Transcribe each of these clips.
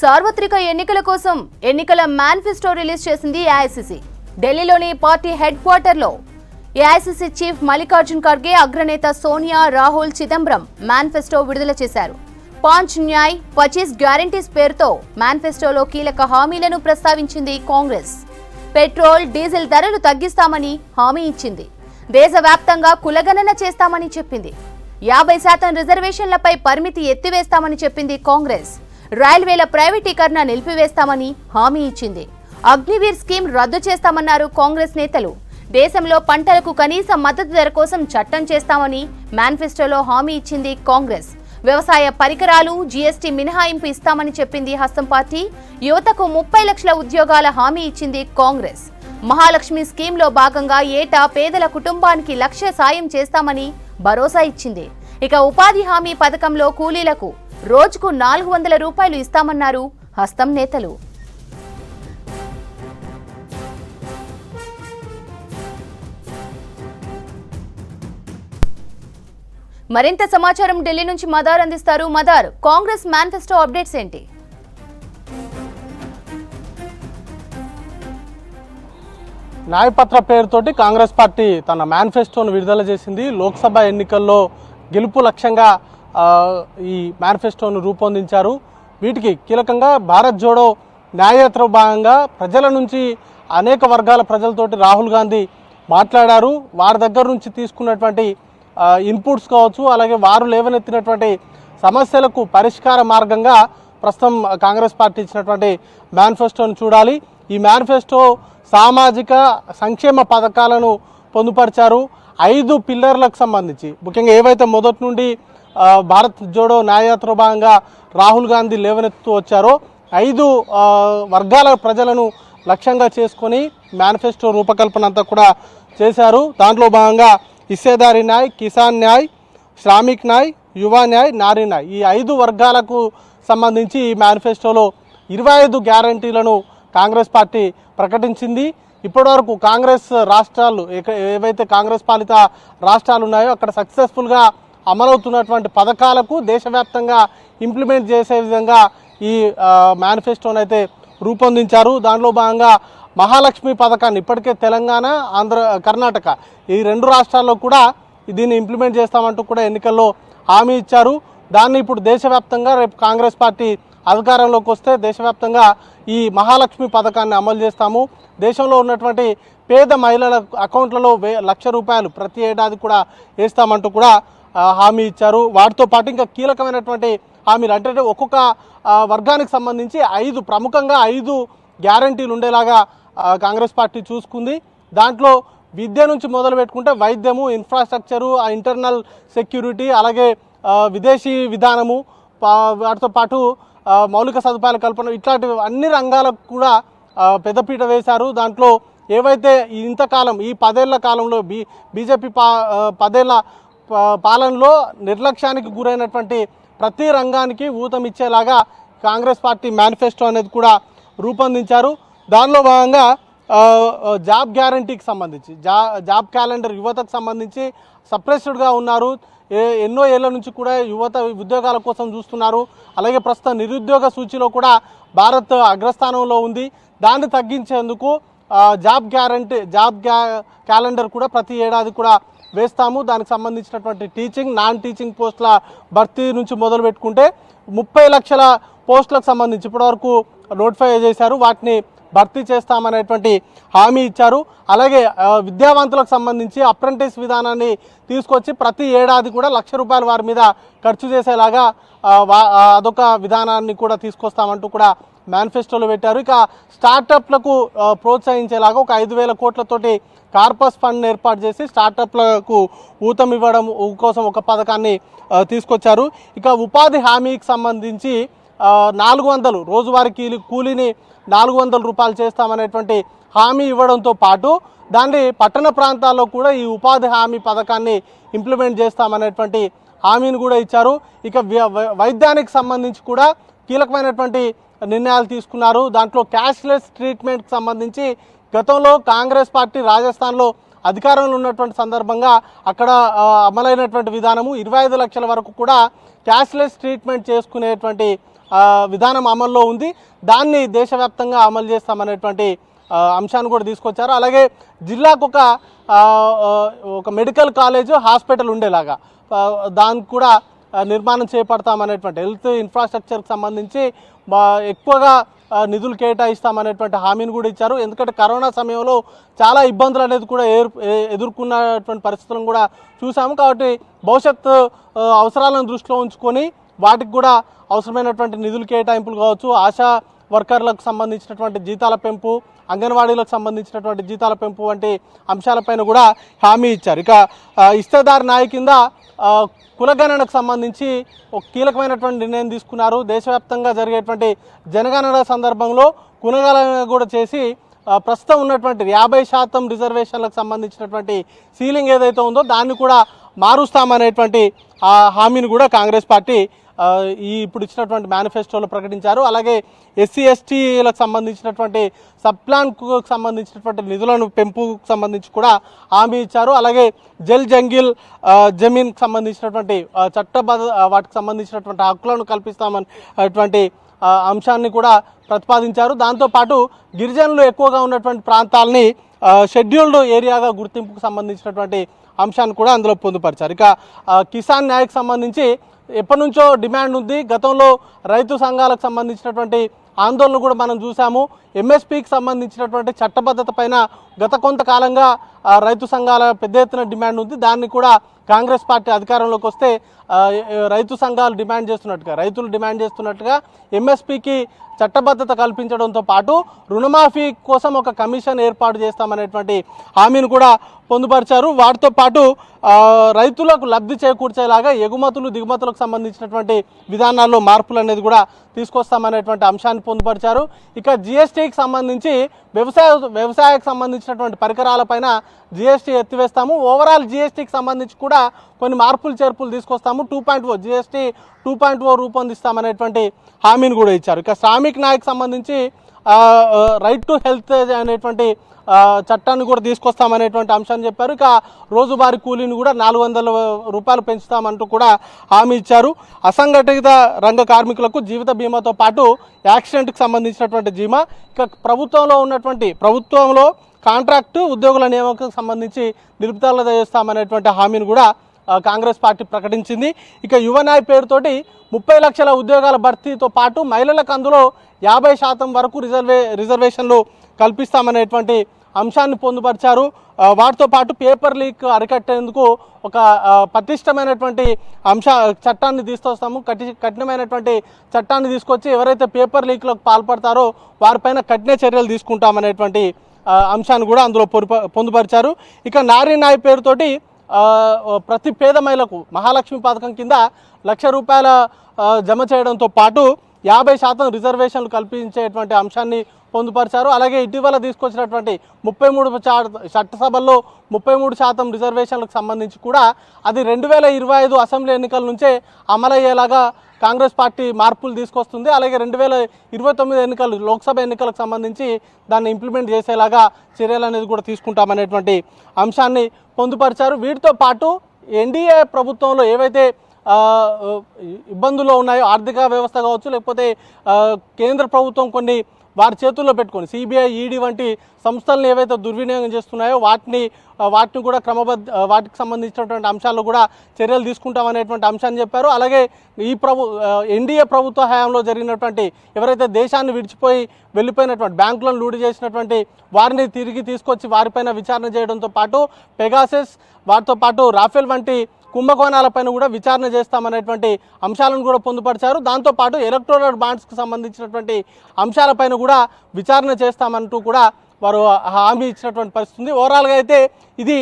సార్వత్రిక ఎన్నికల కోసం ఎన్నికల మేనిఫెస్టో రిలీజ్ చేసింది ఏఐసిసి. ఢిల్లీలోని పార్టీ హెడ్ క్వార్టర్లో ఏఐసిసి చీఫ్ మల్లికార్జున్ ఖర్గే అగ్రనేత సోనియా రాహుల్ చిదంబరం మేనిఫెస్టో విడుదల చేశారు. పాంచ్ న్యాయ్ పచీస్ గ్యారంటీస్ పేరుతో మేనిఫెస్టోలో కీలక హామీలను ప్రస్తావించింది కాంగ్రెస్. పెట్రోల్ డీజిల్ ధరలు తగ్గిస్తామని హామీ ఇచ్చింది. దేశవ్యాప్తంగా కులగణన చేస్తామని చెప్పింది. యాభై శాతం రిజర్వేషన్లపై పరిమితి ఎత్తివేస్తామని చెప్పింది కాంగ్రెస్. రైల్వేల ప్రైవేటీకరణ నిలిపివేస్తామని హామీ ఇచ్చింది. అగ్నివీర్ స్కీమ్ రద్దు చేస్తామన్నారు కాంగ్రెస్ నేతలు. దేశంలో పంటలకు కనీస మద్దతు ధర కోసం చట్టం చేస్తామని మేనిఫెస్టోలో హామీ ఇచ్చింది కాంగ్రెస్. వ్యవసాయ పరికరాలు జీఎస్టీ మినహాయింపు ఇస్తామని చెప్పింది హస్తం పార్టీ. యువతకు ముప్పై లక్షల ఉద్యోగాల హామీ ఇచ్చింది కాంగ్రెస్. మహాలక్ష్మి స్కీమ్లో భాగంగా ఏటా పేదల కుటుంబానికి లక్ష సాయం చేస్తామని భరోసా ఇచ్చింది. ఇక ఉపాధి హామీ పథకంలో కూలీలకు రోజుకు నాలుగు వందల రూపాయలు ఇస్తామన్నారు హస్తం నేతలు. మరింత సమాచారం ఢిల్లీ నుంచి మదార్ అందిస్తారు మదార్. కాంగ్రెస్ మేనిఫెస్టో అప్డేట్స్ ఏంటి? న్యాయపత్ర పేరుతోటి కాంగ్రెస్ పార్టీ తన మేనిఫెస్టోను విడుదల చేసింది. లోక్సభ ఎన్నికల్లో గెలుపు లక్ష్యంగా ఈ మేనిఫెస్టోను రూపొందించారు. వీటికి కీలకంగా భారత్ జోడో న్యాయయాత్ర భాగంగా ప్రజల నుంచి అనేక వర్గాల ప్రజలతోటి రాహుల్ గాంధీ మాట్లాడారు. వారి దగ్గర నుంచి తీసుకున్నటువంటి ఇన్పుట్స్ కావచ్చు అలాగే వారు లేవనెత్తినటువంటి సమస్యలకు పరిష్కార మార్గంగా ప్రస్తుతం కాంగ్రెస్ పార్టీ ఇచ్చినటువంటి మేనిఫెస్టోను చూడాలి. ఈ మేనిఫెస్టో సామాజిక సంక్షేమ పథకాలను పొందుపరిచారు. ఐదు పిల్లర్లకు సంబంధించి. ముఖ్యంగా ఏవైతే మొదటి నుండి భారత్ జోడో న్యాయయాత్ర భాగంగా రాహుల్ గాంధీ లేవనెత్తుతూ వచ్చారో. ఐదు వర్గాల ప్రజలను లక్ష్యంగా చేసుకొని మేనిఫెస్టో రూపకల్పన అంతా కూడా చేశారు. దాంట్లో భాగంగా హిస్సేదారి న్యాయ్ కిసాన్ న్యాయ్ శ్రామిక్ న్యాయ్ యువ న్యాయ్ నారీ న్యాయ్ ఈ ఐదు వర్గాలకు సంబంధించి ఈ మేనిఫెస్టోలో ఇరవై ఐదు గ్యారంటీలను కాంగ్రెస్ పార్టీ ప్రకటించింది. ఇప్పటివరకు కాంగ్రెస్ రాష్ట్రాలు ఏవైతే కాంగ్రెస్ పాలిత రాష్ట్రాలు ఉన్నాయో అక్కడ సక్సెస్ఫుల్గా అమలవుతున్నటువంటి పథకాలకు దేశవ్యాప్తంగా ఇంప్లిమెంట్ చేసే విధంగా ఈ మేనిఫెస్టోను అయితే రూపొందించారు. దానిలో భాగంగా మహాలక్ష్మి పథకాన్ని ఇప్పటికే తెలంగాణ ఆంధ్ర కర్ణాటక ఈ రెండు రాష్ట్రాల్లో కూడా దీన్ని ఇంప్లిమెంట్ చేస్తామంటూ కూడా ఎన్నికల్లో హామీ ఇచ్చారు. దాన్ని ఇప్పుడు దేశవ్యాప్తంగా రేపు కాంగ్రెస్ పార్టీ అధికారంలోకి వస్తే దేశవ్యాప్తంగా ఈ మహాలక్ష్మి పథకాన్ని అమలు చేస్తాము. దేశంలో ఉన్నటువంటి పేద మహిళల అకౌంట్లలో వే లక్ష రూపాయలు ప్రతి ఏడాది కూడా వేస్తామంటూ కూడా హామీ ఇచ్చారు. వాటితో పాటు ఇంకా కీలకమైనటువంటి హామీలు. అంటే ఒక్కొక్క వర్గానికి సంబంధించి ఐదు ప్రముఖంగా ఐదు గ్యారంటీలు ఉండేలాగా కాంగ్రెస్ పార్టీ చూసుకుంది. దాంట్లో విద్య నుంచి మొదలు పెట్టుకుంటే వైద్యము ఇన్ఫ్రాస్ట్రక్చరు ఆ ఇంటర్నల్ సెక్యూరిటీ అలాగే విదేశీ విధానము వాటితో పాటు మౌలిక సదుపాయాల కల్పన ఇట్లాంటి అన్ని రంగాలకు కూడా పెద్దపీట వేశారు. దాంట్లో ఏవైతే ఇంతకాలం ఈ పదేళ్ళ కాలంలో బీ బీజేపీ పా పదేళ్ళ పాలనలో నిర్లక్ష్యానికి గురైనటువంటి ప్రతి రంగానికి ఊతమిచ్చేలాగా కాంగ్రెస్ పార్టీ మేనిఫెస్టో అనేది కూడా రూపొందించారు. దానిలో భాగంగా జాబ్ గ్యారంటీకి సంబంధించి జా జాబ్ క్యాలెండర్ యువతకు సంబంధించి సప్రెస్డ్గా ఉన్నారు. ఏ- ఎన్నో ఏళ్ళ నుంచి కూడా యువత ఉద్యోగాల కోసం చూస్తున్నారు. అలాగే ప్రస్తుతం నిరుద్యోగ సూచిలో కూడా భారత్ అగ్రస్థానంలో ఉంది. దాన్ని తగ్గించేందుకు జాబ్ గ్యారంటీ జాబ్ గ్యా క్యాలెండర్ కూడా ప్రతి ఏడాది కూడా వేస్తాము. దానికి సంబంధించినటువంటి టీచింగ్ నాన్ టీచింగ్ పోస్టుల భర్తీ నుంచి మొదలు పెట్టుకుంటే ముప్పై లక్షల పోస్టులకు సంబంధించి ఇప్పటివరకు నోటిఫై చేశారు. వాటిని భర్తీ చేస్తామనేటువంటి హామీ ఇచ్చారు. అలాగే విద్యావంతులకు సంబంధించి అప్రెంటిస్ విధానాన్ని తీసుకొచ్చి ప్రతి ఏడాది కూడా లక్ష రూపాయలు వారి మీద ఖర్చు చేసేలాగా అదొక విధానాన్ని కూడా తీసుకొస్తామంటూ కూడా మేనిఫెస్టోలో పెట్టారు. ఇక స్టార్టప్లకు ప్రోత్సహించేలాగా ఒక ఐదు వేల కోట్లతోటి కార్పస్ ఫండ్ ఏర్పాటు చేసి స్టార్టప్లకు ఊతం ఇవ్వడం కోసం ఒక పథకాన్ని తీసుకొచ్చారు. ఇక ఉపాధి హామీకి సంబంధించి నాలుగు వందలు రోజువారీ కీలి కూలీని నాలుగు వందల రూపాయలు చేస్తామనేటువంటి హామీ ఇవ్వడంతో పాటు దాన్ని పట్టణ ప్రాంతాల్లో కూడా ఈ ఉపాధి హామీ పథకాన్ని ఇంప్లిమెంట్ చేస్తామనేటువంటి హామీని కూడా ఇచ్చారు. ఇక వైద్యానికి సంబంధించి కూడా కీలకమైనటువంటి నిర్ణయాలు తీసుకున్నారు. దాంట్లో క్యాష్లెస్ ట్రీట్మెంట్కి సంబంధించి గతంలో కాంగ్రెస్ పార్టీ రాజస్థాన్లో అధికారంలో ఉన్నటువంటి సందర్భంగా అక్కడ అమలైనటువంటి విధానము ఇరవై ఐదు లక్షల వరకు కూడా క్యాష్లెస్ ట్రీట్మెంట్ చేసుకునేటువంటి విధానం అమల్లో ఉంది. దాన్ని దేశవ్యాప్తంగా అమలు చేస్తామనేటువంటి అంశాన్ని కూడా తీసుకొచ్చారు. అలాగే జిల్లాకు ఒక ఒక మెడికల్ కాలేజ్ హాస్పిటల్ ఉండేలాగా దానికి కూడా నిర్మాణం చేపడతామనేటువంటి హెల్త్ ఇన్ఫ్రాస్ట్రక్చర్కి సంబంధించి ఎక్కువగా నిధులు కేటాయిస్తామనేటువంటి హామీని కూడా ఇచ్చారు. ఎందుకంటే కరోనా సమయంలో చాలా ఇబ్బందులు అనేది కూడా ఏర్- ఎదుర్కొన్నటువంటి పరిస్థితులను కూడా చూసాము. కాబట్టి భవిష్యత్ అవసరాలను దృష్టిలో ఉంచుకొని వాటికి కూడా అవసరమైనటువంటి నిధులు కేటాయింపులు కావచ్చు. ఆశా వర్కర్లకు సంబంధించినటువంటి జీతాల పెంపు అంగన్వాడీలకు సంబంధించినటువంటి జీతాల పెంపు వంటి అంశాలపైన కూడా హామీ ఇచ్చారు. ఇక ఇష్టదారి ఇస్తేదారు నాయ కింద కులగణనకు సంబంధించి ఒక కీలకమైనటువంటి నిర్ణయం తీసుకున్నారు. దేశవ్యాప్తంగా జరిగేటువంటి జనగణన సందర్భంలో కులగణన కూడా చేసి ప్రస్తుతం ఉన్నటువంటి యాభై శాతం రిజర్వేషన్లకు సంబంధించినటువంటి సీలింగ్ ఏదైతే ఉందో దాన్ని కూడా మారుస్తామనేటువంటి ఆ హామీని కూడా కాంగ్రెస్ పార్టీ ఈ ఇప్పుడు ఇచ్చినటువంటి మేనిఫెస్టోలో ప్రకటించారు. అలాగే ఎస్సీ ఎస్టీలకు సంబంధించినటువంటి సబ్ ప్లాన్కు సంబంధించినటువంటి నిధులను పెంపుకు సంబంధించి కూడా హామీ ఇచ్చారు. అలాగే జల్ జంగిల్ జమీన్కి సంబంధించినటువంటి చట్టబద్ధ వాటికి సంబంధించినటువంటి హక్కులను కల్పిస్తామని అటువంటి అంశాన్ని కూడా ప్రతిపాదించారు. దాంతోపాటు గిరిజనులు ఎక్కువగా ఉన్నటువంటి ప్రాంతాలని షెడ్యూల్డ్ ఏరియాగా గుర్తింపుకు సంబంధించినటువంటి అంశాన్ని కూడా అందులో పొందుపరిచారు. ఇక కిసాన్ న్యాయకు సంబంధించి ఎప్పటి నుంచో డిమాండ్ ఉంది. గతంలో రైతు సంఘాలకు సంబంధించినటువంటి ఆందోళన కూడా మనం చూసాము ఎంఎస్పికి సంబంధించినటువంటి చట్టబద్ధత పైన గత కొంతకాలంగా రైతు సంఘాల పెద్ద ఎత్తున డిమాండ్ ఉంది. దాన్ని కూడా కాంగ్రెస్ పార్టీ అధికారంలోకి వస్తే రైతు సంఘాలు డిమాండ్ చేస్తున్నట్టుగా రైతులు డిమాండ్ చేస్తున్నట్టుగా ఎంఎస్పికి చట్టబద్ధత కల్పించడంతో పాటు రుణమాఫీ కోసం ఒక కమిషన్ ఏర్పాటు చేస్తామనేటువంటి హామీని కూడా పొందుపరిచారు. వాటితో పాటు రైతులకు లబ్ధి చేకూర్చేలాగా ఎగుమతులు దిగుమతులకు సంబంధించినటువంటి విధానాల్లో మార్పులు అనేది కూడా తీసుకొస్తామనేటువంటి అంశాన్ని పొందుపరిచారు. ఇక జిఎస్టీకి సంబంధించి వ్యవసాయ వ్యవసాయకు సంబంధించినటువంటి పరికరాలపైన జిఎస్టీ ఎత్తివేస్తాము. ఓవరాల్ జిఎస్టీకి సంబంధించి కూడా కొన్ని మార్పులు చేర్పులు తీసుకొస్తాము. Two point o GST two point o రూపొందిస్తామనేటువంటి హామీని కూడా ఇచ్చారు. ఇక శ్రామిక్ నాయక్ సంబంధించి రైట్ టు హెల్త్ అనేటువంటి చట్టాన్ని కూడా తీసుకొస్తామనేటువంటి అంశాన్ని చెప్పారు. ఇక రోజువారీ కూలీని కూడా నాలుగు వందల రూపాయలు పెంచుతామంటూ కూడా హామీ ఇచ్చారు. అసంఘటిత రంగ కార్మికులకు జీవిత బీమాతో పాటు యాక్సిడెంట్కి సంబంధించినటువంటి బీమా ఇక ప్రభుత్వంలో ఉన్నటువంటి ప్రభుత్వంలో కాంట్రాక్టు ఉద్యోగుల నియామకం సంబంధించి నిలుపుదల చేస్తామనేటువంటి హామీని కూడా కాంగ్రెస్ పార్టీ ప్రకటించింది. ఇక యువనాయ్ పేరుతోటి ముప్పై లక్షల ఉద్యోగాల భర్తీతో పాటు మహిళలకు అందులో యాభై శాతం వరకు రిజర్వే రిజర్వేషన్లు కల్పిస్తామనేటువంటి అంశాన్ని పొందుపరిచారు. వాటితో పాటు పేపర్ లీక్ అరికట్టేందుకు ఒక పటిష్టమైనటువంటి అంశ చట్టాన్ని తీసుకొస్తాము. కఠి కఠినమైనటువంటి చట్టాన్ని తీసుకొచ్చి ఎవరైతే పేపర్ లీక్లకు పాల్పడతారో వారిపైన కఠిన చర్యలు తీసుకుంటామనేటువంటి అంశాన్ని కూడా అందులో పొరుప పొందుపరిచారు. ఇక నారీ నాయ్ పేరుతోటి ప్రతి పేద మహిళకు మహాలక్ష్మి పథకం కింద లక్ష రూపాయల జమ చేయడంతో పాటు యాభై శాతం రిజర్వేషన్లు కల్పించేటువంటి అంశాన్ని పొందుపరిచారు. అలాగే ఇటీవల తీసుకొచ్చినటువంటి ముప్పై మూడు చట్టసభల్లో ముప్పై మూడు శాతం రిజర్వేషన్లకు సంబంధించి కూడా అది రెండు వేల ఇరవై ఐదు అసెంబ్లీ ఎన్నికల నుంచే అమలయ్యేలాగా కాంగ్రెస్ పార్టీ మార్పులు తీసుకొస్తుంది. అలాగే రెండు వేల ఇరవై తొమ్మిది ఎన్నికలు లోక్సభ ఎన్నికలకు సంబంధించి దాన్ని ఇంప్లిమెంట్ చేసేలాగా చర్యలు అనేది కూడా తీసుకుంటామనేటువంటి అంశాన్ని పొందుపరిచారు. వీటితో పాటు ఎన్డీఏ ప్రభుత్వంలో ఏవైతే ఇబ్బందుల్లో ఉన్నాయో ఆర్థిక వ్యవస్థ కావచ్చు లేకపోతే కేంద్ర ప్రభుత్వం కొన్ని వారి చేతుల్లో పెట్టుకొని సిబిఐ ఈడీ వంటి సంస్థలను ఏవైతే దుర్వినియోగం చేస్తున్నాయో వాటిని వాటిని కూడా క్రమబద్ధ వాటికి సంబంధించినటువంటి అంశాల్లో కూడా చర్యలు తీసుకుంటామనేటువంటి అంశాన్ని చెప్పారు. అలాగే ఈ ప్రభు ఎన్డీఏ ప్రభుత్వ హయాంలో జరిగినటువంటి ఎవరైతే దేశాన్ని విడిచిపోయి వెళ్ళిపోయినటువంటి బ్యాంకులను లూడి చేసినటువంటి వారిని తిరిగి తీసుకొచ్చి వారిపైన విచారణ చేయడంతో పాటు పెగాసెస్ వాటితో పాటు రాఫెల్ వంటి కుంభకోణాలపైన కూడా విచారణ చేస్తామనేటువంటి అంశాలను కూడా పొందుపరిచారు. దాంతోపాటు ఎలక్ట్రోనల్ బాండ్స్కి సంబంధించినటువంటి అంశాలపైన కూడా విచారణ చేస్తామంటూ కూడా వారు హామీ ఇచ్చినటువంటి పరిస్థితి ఉంది. ఓవరాల్గా అయితే ఇది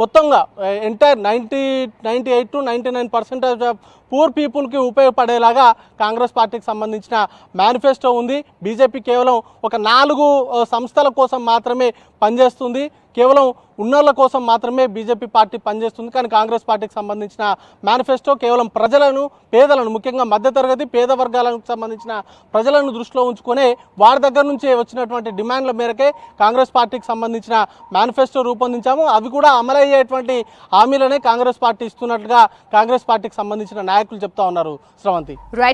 మొత్తంగా entire ninety ninety eight to ninety nine percentage of poor పీపుల్కి ఉపయోగపడేలాగా కాంగ్రెస్ పార్టీకి సంబంధించిన మేనిఫెస్టో ఉంది. బీజేపీ కేవలం ఒక నాలుగు సంస్థల కోసం మాత్రమే పనిచేస్తుంది. కేవలం ఉన్నోళ్ళ కోసం మాత్రమే బీజేపీ పార్టీ పనిచేస్తుంది. కానీ కాంగ్రెస్ పార్టీకి సంబంధించిన మేనిఫెస్టో కేవలం ప్రజలను పేదలను ముఖ్యంగా మధ్యతరగతి పేద వర్గాలకు సంబంధించిన ప్రజలను దృష్టిలో ఉంచుకొని వారి దగ్గర నుంచి వచ్చినటువంటి డిమాండ్ల మేరకే కాంగ్రెస్ పార్టీకి సంబంధించిన మేనిఫెస్టో రూపొందించాము. అవి కూడా అమలయ్యేటువంటి హామీలనే కాంగ్రెస్ పార్టీ ఇస్తున్నట్లుగా కాంగ్రెస్ పార్టీకి సంబంధించిన నాయకులు చెప్తా ఉన్నారు శ్రవంతి. రైట్